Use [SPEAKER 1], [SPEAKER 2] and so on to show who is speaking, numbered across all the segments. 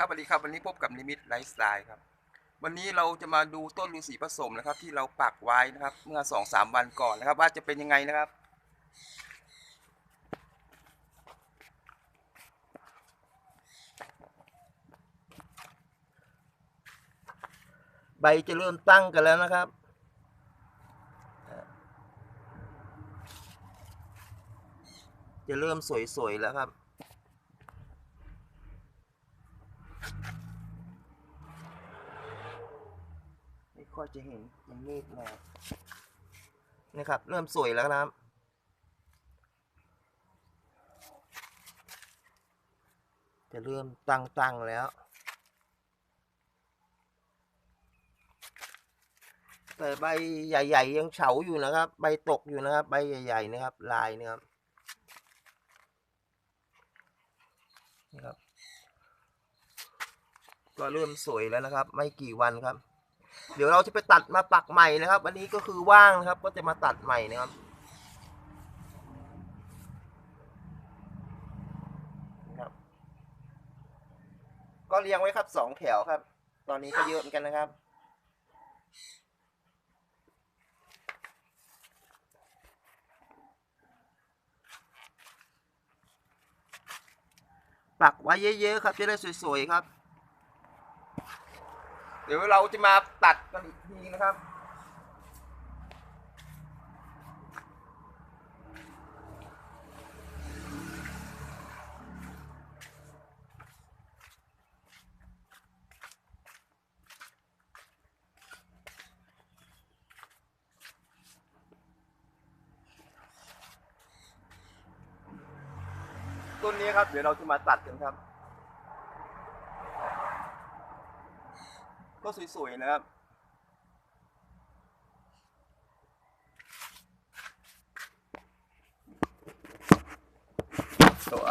[SPEAKER 1] ครับสวัสดีครับวันนี้พบกับนิมิตไลฟ์สไตล์ครับ วันนี้เราจะมาดูต้นฤาษีผสมนะครับ ที่เราปักไว้นะครับ เมื่อสองสามวันก่อนนะครับ ว่าจะเป็นยังไงนะครับ ใบจะเริ่มตั้งกันแล้วนะครับจะเริ่มสวยๆแล้วครับ ไม่ค่อยจะเห็นมันมืดมากนี่ครับ เริ่มสวยแล้วนะครับจะเริ่มตั้งตั้งๆแล้ว แต่ใบใหญ่ ๆ ยังเฉาอยู่นะครับ ใบตกอยู่นะครับ ใบใหญ่ ๆ นะครับ ลายนะครับนี่ครับ ก็เริ่มสวยแล้วนะครับ ไม่กี่วันครับ เดี๋ยวเราจะไปตัดมาปักใหม่นะครับวันนี้ก็คือว่างนะครับ ก็จะมาตัดใหม่นะครับครับ ก็เรียงไว้ครับสองแถวครับ ตอนนี้ก็เยอะเหมือนกันนะครับปักไว้เยอะๆครับจะได้สวยๆครับ เดี๋ยวเราจะมาตัดกันอีกทีนะครับ ต้นนี้ครับ เดี๋ยวเราจะมาตัดกันครับ ก็สวยๆนะครับ ตัว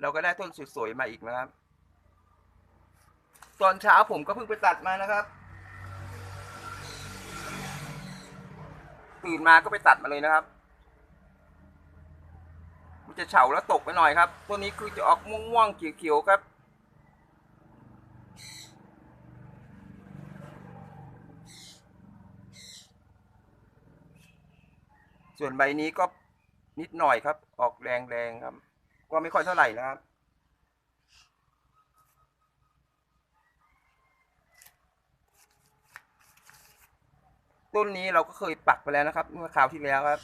[SPEAKER 1] เราก็ได้ต้นสวยๆมาอีกนะครับ ตอนเช้าผมก็เพิ่งไปตัดมานะครับ ตื่นมาก็ไปตัดมาเลยนะครับ มันจะเฉาแล้วตกไปหน่อยครับ ตัวนี้คือจะออกม่วงๆเขียวๆครับส่วนใบนี้ก็นิดหน่อยครับ ออกแรงๆครับ ก็ไม่ค่อยเท่าไหร่นะครับ ต้นนี้เราก็เคยปักไปแล้วนะครับ เมื่อคราวที่แล้วครับ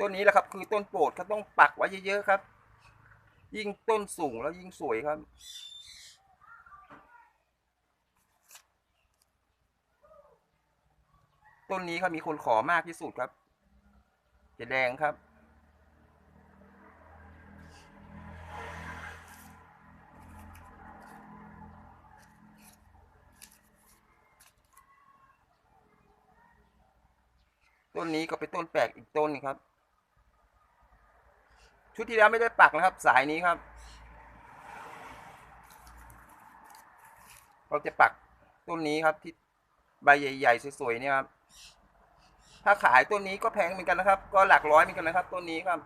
[SPEAKER 1] ต้นนี้แหละครับ คือต้นโปรดเขาต้องปักไว้เยอะๆครับ ยิ่งต้นสูงแล้วยิ่งสวยครับต้นนี้ครับมีคนขอมากที่สุดครับจะแดงครับ ต้นนี้ก็เป็นต้นแปลกอีกต้นหนึงครับ ชุดที่แล้วไม่ได้ปักนะครับ สายนี้ครับ เราจะปักต้นนี้ครับที่ใบใหญ่ๆสวยๆเนี่ยครับ ถ้าขายต้นนี้ก็แพงเหมือนกันนะครับ ก็หลักร้อยเหมือนกันนะครับต้นนี้ครับ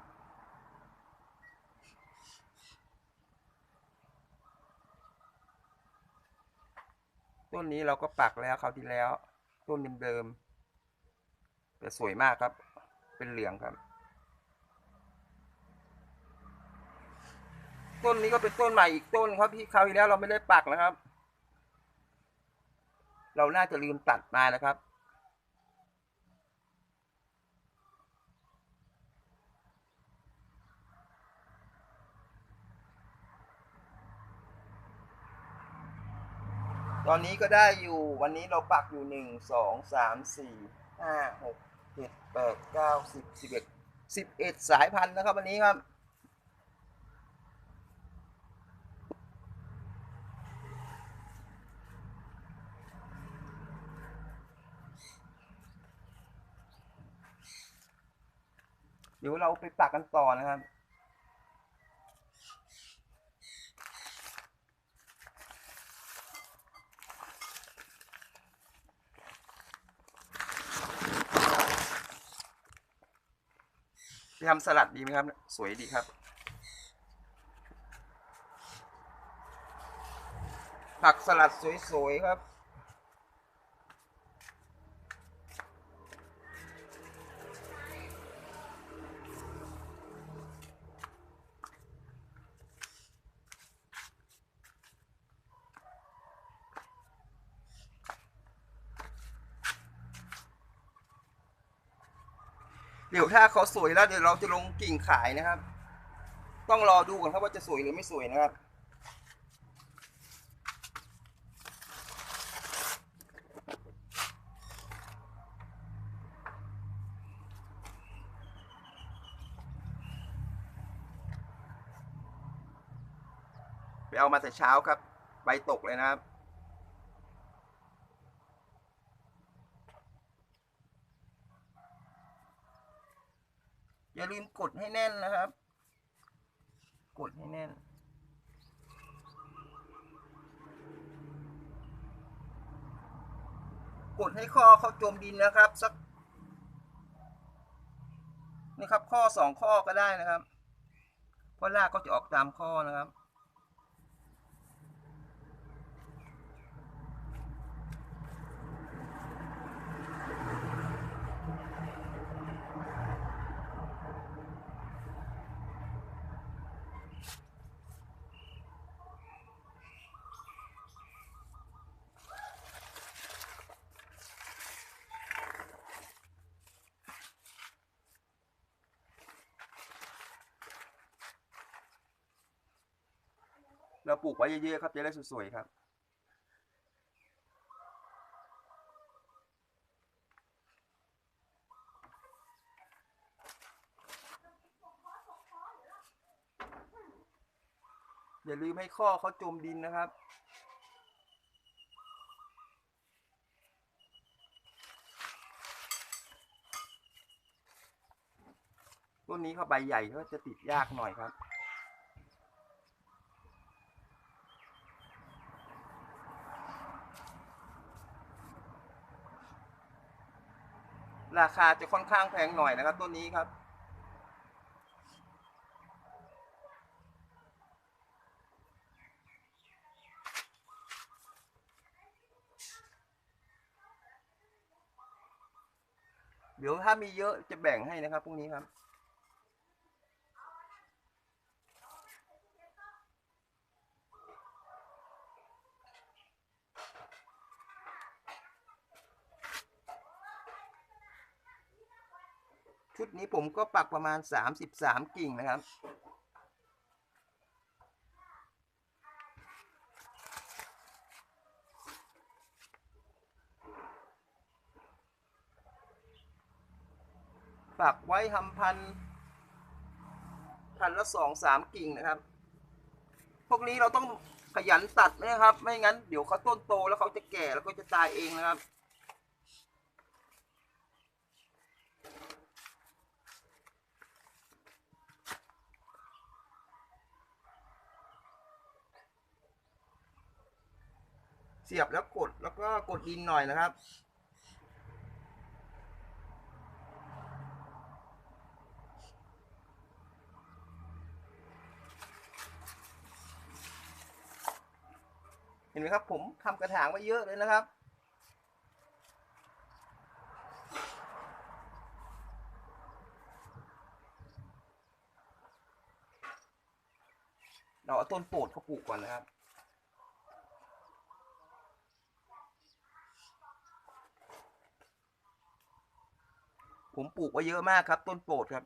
[SPEAKER 1] ต้นนี้เราก็ปักแล้วคราวที่แล้ว ต้นเดิมๆแต่สวยมากครับ เป็นเหลืองครับ ต้นนี้ก็เป็นต้นใหม่อีกต้นครับที่คราวที่แล้วเราไม่ได้ปักนะครับ เราน่าจะลืมตัดมานะครับตอนนี้ก็ได้อยู่วันนี้เราปักอยู่หนึ่งสองสามสี่ห้าหกเจ็ดแปดเก้าสิบสิบเอ็ดสิบเอ็ดสายพันธุ์นะครับวันนี้ครับ ดี๋ยวเราไปปักกันต่อนะครับ ไปทำสลัดดีไหมครับ สวยดีครับผักสลัดสวยๆครับ เดี๋ยวถ้าเขาสวยแล้วเดี๋ยวเราจะลงกิ่งขายนะครับ ต้องรอดูก่อนครับว่าจะสวยหรือไม่สวยนะครับ ไปเอามาแต่เช้าครับ ใบตกเลยนะครับ อย่าลืมกดให้แน่นนะครับ กดให้แน่น กดให้ข้อเขาจมดินนะครับ สักนี่ครับข้อสองข้อก็ได้นะครับ เพราะรากก็จะออกตามข้อนะครับ เราปลูกไว้เยอะๆครับจะได้สวยๆครับอย่าลืมให้ข้อเขาจมดินนะครับ ต้นนี้เขาใบใหญ่ก็จะติดยากหน่อยครับ ราคาจะค่อนข้างแพงหน่อยนะครับต้นนี้ครับ เดี๋ยวถ้ามีเยอะจะแบ่งให้นะครับพรุ่งนี้ครับ ผมก็ปักประมาณ 33 กิ่งนะครับ ปักไว้ทำพัน พันละสองสามกิ่งนะครับ พวกนี้เราต้องขยันตัดนะครับ ไม่งั้นเดี๋ยวเขาต้นโตแล้วเขาจะแก่แล้วก็จะตายเองนะครับ เสียบแล้วกดแล้วก็กดดินหน่อยนะครับ เห็นไหมครับผมทำกระถางไว้เยอะเลยนะครับเราเอาต้นโปรดเขาปลูกก่อนนะครับ ผมปลูกไว้เยอะมากครับ ต้นโปรดครับ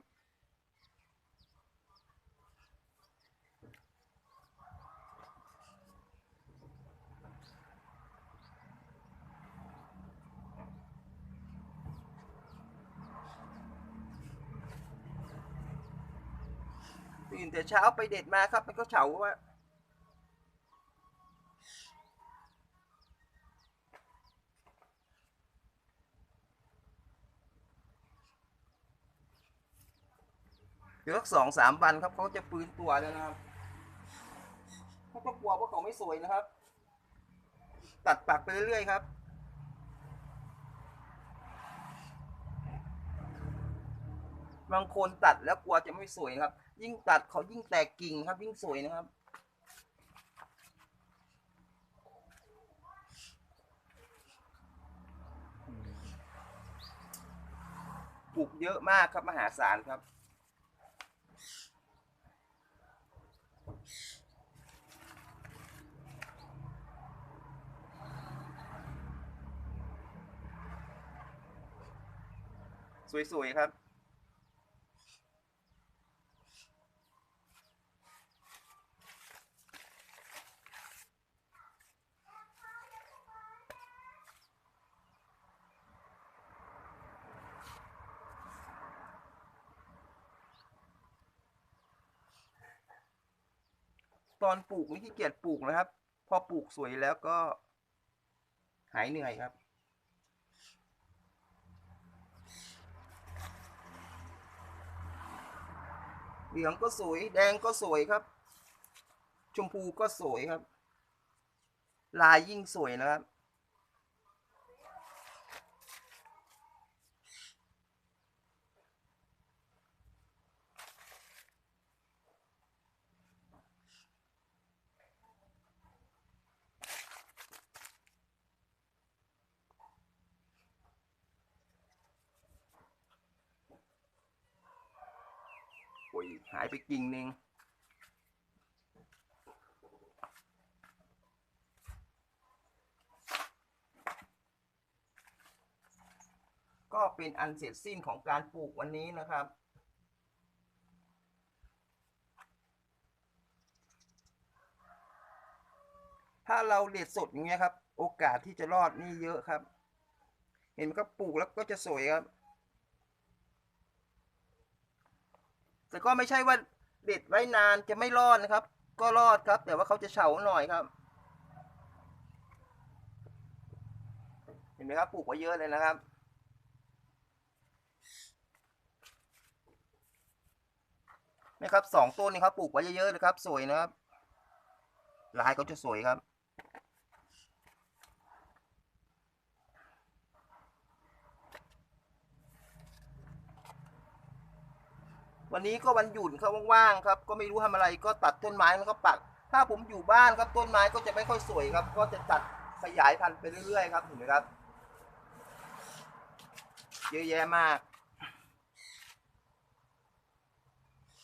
[SPEAKER 1] ตื่นแต่เช้าไปเด็ดมาครับ มันก็เฉาว่า ดี๋ยวสักสองสามวันครับเขาจะฟื้นตัวแล้วนะครับเขาก็กลัวว่าเขาไม่สวยนะครับ ตัดปักไปเรื่อยๆครับบางคนตัดแล้วกลัวจะไม่สวยครับ ยิ่งตัดเขายิ่งแตกกิ่งครับ ยิ่งสวยนะครับ ปลูกเยอะมากครับมหาศาลครับ สวย ๆ ครับ ตอนปลูกนี่ขี้เกียจปลูกนะครับ พอปลูกสวยแล้วก็ หายเหนื่อยครับ เหลืองก็สวย แดงก็สวยครับ ชมพูก็สวยครับ ลายยิ่งสวยนะครับ ยหายไปกิ่งหนึ่งก็เป็นอันเสร็จสิ้นของการปลูกวันนี้นะครับ ถ้าเราเด็ดสดอย่างเงี้ยครับ โอกาสที่จะรอดนี่เยอะครับ เห็นไหมครับปลูกแล้วก็จะสวยครับ แต่ก็ไม่ใช่ว่าเด็ดไว้นานจะไม่รอดนะครับ ก็รอดครับ แต่ว่าเขาจะเฉาหน่อยครับ เห็นไหมครับปลูกไว้เยอะเลยนะครับนะครับสองต้นนี้ครับปลูกไว้เยอะๆเลยครับ สวยนะครับลายเขาจะสวยครับ วันนี้ก็วันหยุดครับว่างๆครับ ก็ไม่รู้ทำอะไรก็ตัดต้นไม้แล้วก็ปัก ถ้าผมอยู่บ้านครับต้นไม้ก็จะไม่ค่อยสวยครับ ก็จะตัดขยายพันธุ์ไปเรื่อยๆครับเห็นไหมครับ เยอะแยะมาก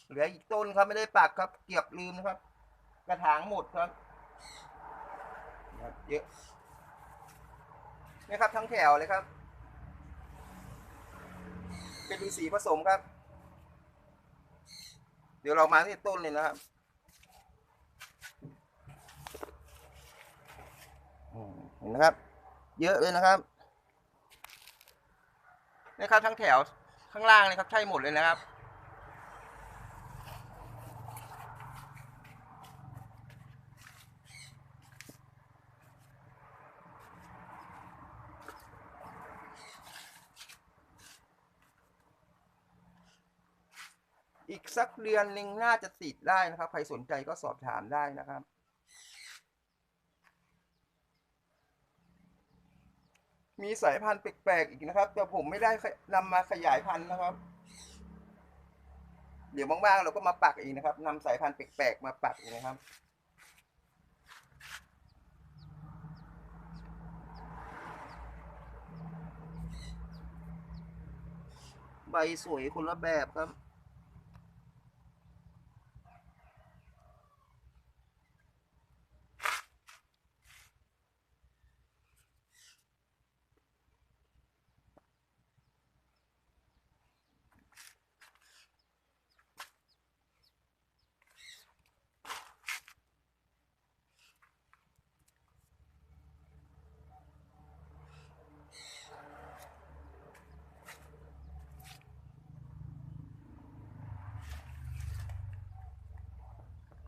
[SPEAKER 1] เหลืออีกต้นครับไม่ได้ปักครับ เก็บลืมนะครับ กระถางหมดครับเยอะนี่ครับทั้งแถวเลยครับ เป็นดูสีผสมครับ เดี๋ยวเรามาที่ต้นเลยนะครับเห็นนะครับ เยอะเลยนะครับนี่ครับทั้งแถวข้างล่างเลยครับใช่หมดเลยนะครับ สักเดือนหนึ่งน่าจะติดได้นะครับ ใครสนใจก็สอบถามได้นะครับมีสายพันธุ์แปลกๆอีกนะครับ แต่ผมไม่ได้นำมาขยายพันธุ์นะครับ เดี๋ยวว่างๆเราก็มาปักอีกนะครับนำสายพันธุ์แปลกๆมาปักอีกนะครับ ใบสวยคนละแบบครับ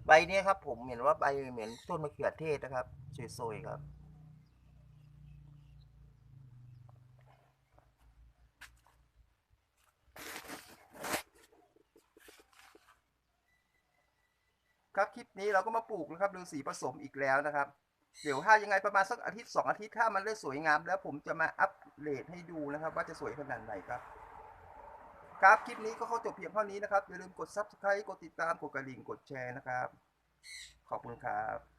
[SPEAKER 1] ใบเนี้ยครับ ผมเห็นว่าใบเหมือนต้นมะเขือเทศนะครับสวยๆครับ ครับคลิปนี้เราก็มาปลูกนะครับฤาษีผสมอีกแล้วนะครับเดี๋ยวถ้ายังไงประมาณสักอาทิตย์สองอาทิตย์ถ้ามันเริ่มสวยงาม แล้วผมจะมาอัปเดตให้ดูนะครับ ว่าจะสวยขนาดไหนครับ ครับ คลิปนี้ก็เข้าจบเพียงเท่านี้นะครับ อย่าลืมกด subscribe กดติดตาม กดกระดิ่ง กดแชร์นะครับ ขอบคุณครับ